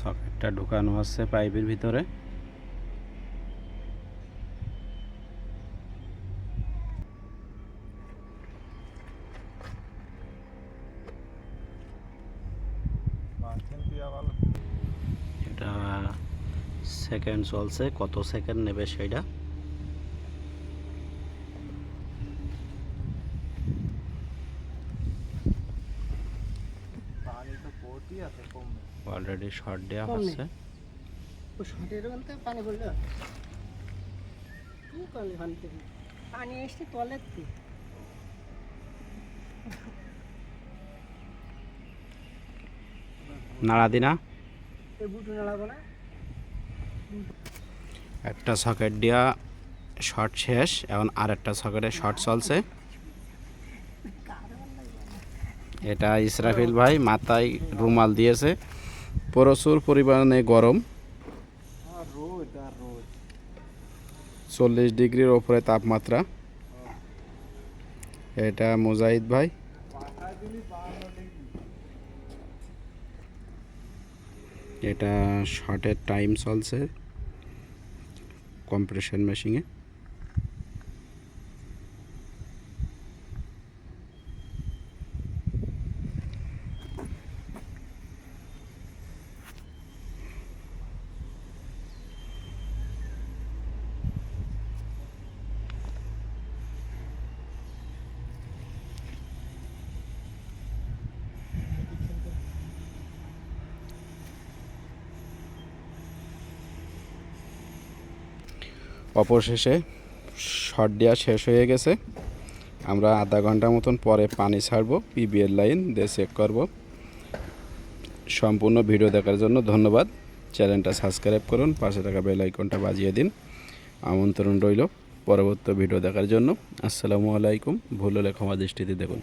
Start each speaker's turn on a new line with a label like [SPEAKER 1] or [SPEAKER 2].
[SPEAKER 1] সকেটটা ঢুকানো আছে পাইপের ভিতরে। এটা সেকেন্ড চলছে কত সেকেন্ড নেবে সেটা অলরেডি শর্ট দেওয়া হচ্ছে।
[SPEAKER 2] ও শটের বলতে পানি পড়ল কি করলি ওখান থেকে? পানি এসছে তলের তো
[SPEAKER 1] নাড়া দিনা
[SPEAKER 2] এই বুটু নাড়াবো না।
[SPEAKER 1] একটা সকেট দিয়া শর্ট শেষ এখন আর একটা সকেটে শর্ট চলছে। এটা ইসরাফিল ভাই, মাথায় রুমাল দিয়েছে। প্রচুর পরিমাণে গরম। চল্লিশ ডিগ্রির ওপরে তাপমাত্রা। এটা মুজাহিদ ভাই। এটা শর্টের টাইম চলছে। কম্প্রেশন মেশিনে। অবশেষে শর্ট দেওয়া শেষ হয়ে গেছে। আমরা আধা ঘণ্টা মতন পরে পানি ছাড়বো পিবিএল লাইন দিয়ে চেক করব। সম্পূর্ণ ভিডিও দেখার জন্য ধন্যবাদ। চ্যানেলটা সাবস্ক্রাইব করুন, পাশে থাকা বেল আইকনটা বাজিয়ে দিন। আমন্ত্রণ রইল পরবর্তী ভিডিও দেখার জন্য। আসসালামু আলাইকুম। ভুল ক্ষমা দৃষ্টিতে দেখুন।